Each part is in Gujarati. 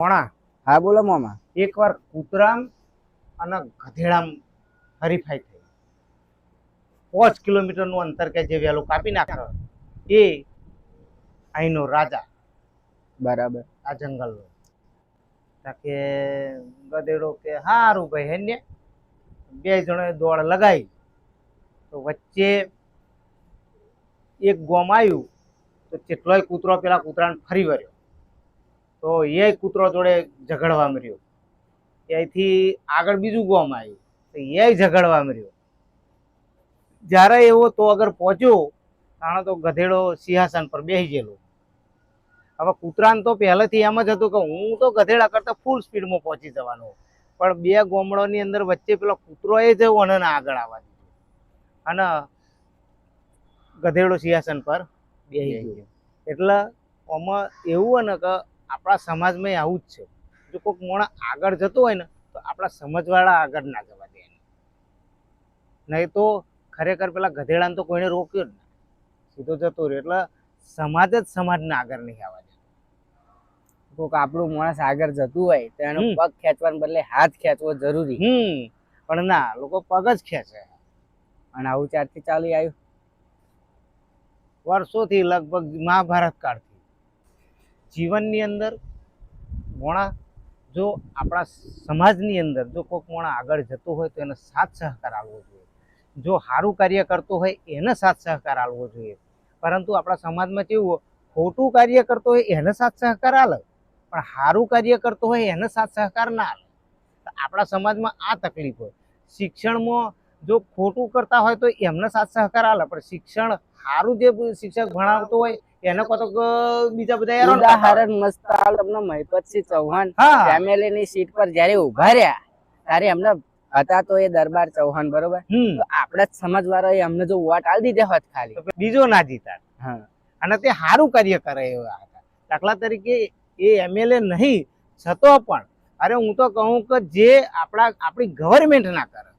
પોણા. હા બોલો મામા. એકવાર કૂતરામ અને ગધેડામ હરીફાઈ થઈ. પાંચ કિલોમીટરનું અંતર કે જે વહેલું કાપી નાખ્યો એ અહીંનો રાજા. બરાબર. આ જંગલનો. કે ગધેડો કે હારું ભાઈ હેને બે જણાએ દોડ લગાવી તો વચ્ચે એક ગોમ આવ્યું તો કેટલોય કૂતરો પેલા કૂતરાને ફરી વર્યો તો એ કૂતરો જોડે ઝઘડવા મળ્યો ત્યાંથી આગળ બીજું ગોમ આવ્યું. તો એ ઝઘડવા મળ્યો જ્યારે એવો તો અગર પહોંચ્યો તાણે તો ગધેડો સિંહાસન પર બેસી ગયેલો. હવે કૂતરાને તો પહેલેથી એમ જ હતું કે હું તો ગધેડા કરતા ફૂલ સ્પીડમાં પહોંચી જવાનો. પણ બે ગોમડોની અંદર વચ્ચે પેલો કૂતરો એ જ વનને આગળ આવવા દીધો. અને ગધેડો સિંહાસન પર બેસી ગયો. એટલે આમાં એવું હોય ને કે આપણા સમાજમાં આવું જ છે. જો કોઈક મોણા આગળ જતો હોય ને તો આપણા સમજવાળા આગળ ના જવા દે નહીં તો ખરેખર પેલા ગધેડાને તો કોઈને રોક્યો જ ના. સીધો જતો રહ્યો. એટલે સમાજ જ સમાજને આગળ નહીં આવવા દે કોઈક આપણું માણસ આગળ જતું હોય તો એનો. પગ ખેંચવાને બદલે હાથ ખેંચવો જરૂરી. હમ. પણ ના લોકો પગ જ ખેંચે. અને આવું ચારથી ચાલી આવ્યું. વર્ષોથી લગભગ મહાભારત કાળથી. જીવનની અંદર મોણા જો આપણા સમાજની અંદર જો કોઈક મોણા આગળ જતો હોય તો એને સાથ સહકાર આપવો જોઈએ. જો સારું કાર્ય કરતો હોય એને સાથ સહકાર આપવો જોઈએ. પરંતુ આપણા સમાજમાં કેવું ખોટું કાર્ય કરતો હોય એને સાથ સહકાર આલે, પણ સારું કાર્ય કરતો હોય એને સાથ સહકાર ના આલે. આપણા સમાજમાં આ તકલીફ હોય. શિક્ષણમાં જો ખોટું કરતા હોય તો એમને સાથ સહકાર આલે પણ શિક્ષણ સારું જે શિક્ષક ભણાવતો હોય એને કહો તો બીજા બધા. ઉદાહરણ મસ્ત હાલ તમને મહિપતસિંહ ચૌહાણ હા. ની સીટ પર જયારે ઊભા રહ્યા ત્યારે એમને હતા તો એ દરબાર ચૌહાણ બરોબર? આપડે જ સમાજ વાળા એમને જો વોટ આલી દીધા હોત ખાલી. બીજો ના જીતા. અને તે સારું કાર્ય કરે એવા હતા. દાખલા તરીકે એ એમએલએ નહીં છતો પણ. અરે હું તો કહું કે જે આપણા આપણી ગવર્મેન્ટ ના કરે.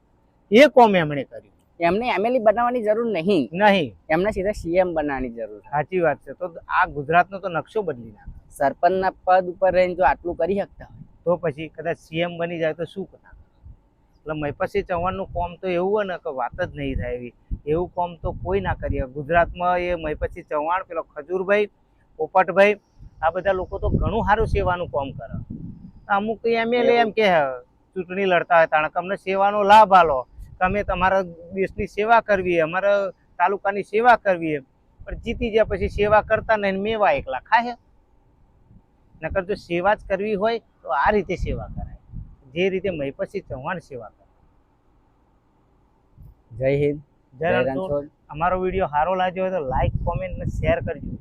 એ કોમ એમણે કર્યું. એમને એમએલએ બનાવવાની જરૂર નહીં. નહીં. એમને સીધા સીએમ બનાવવાની જરૂર સાચી વાત છે. તો આ ગુજરાતનો તો નકશો બદલી નાખે. સરપંચના પદ ઉપર રહીને જો આટલું કરી શકતા હોય. તો પછી કદાચ સીએમ બની જાય તો શું કરા એટલે મહિપતસિંહ ચૌહાણનું કોમ તો એવું હોય ને કે વાત જ નહીં થાય એવી. એવું કોમ તો કોઈ ના કરીએ. ગુજરાતમાં એ મહિપતસિંહ ચૌહાણ પેલો ખજૂરભાઈ પોપટભાઈ આ બધા લોકો તો ઘણું સારું સેવાનું કોમ કરે. અમુક એમએલએ એમ કે ચૂંટણી લડતા હોય તાણે કે અમને સેવાનો લાભ આલો. અમે તમારા દેશની સેવા કરવી અમારા તાલુકાની સેવા કરવી પણ જીતી ગયા પછી સેવા કરતા નહીં મેવા એકલા ખાય નકર જો સેવા જ કરવી હોય તો આ રીતે સેવા કરાય. જે રીતે મહિપતસિંહ ચૌહાણ સેવા કરે. જય હિન્દ. જય રણછોડ અમારો વીડિયો સારો લાગ્યો હોય તો લાઈક કોમેન્ટ ને શેર કરજો.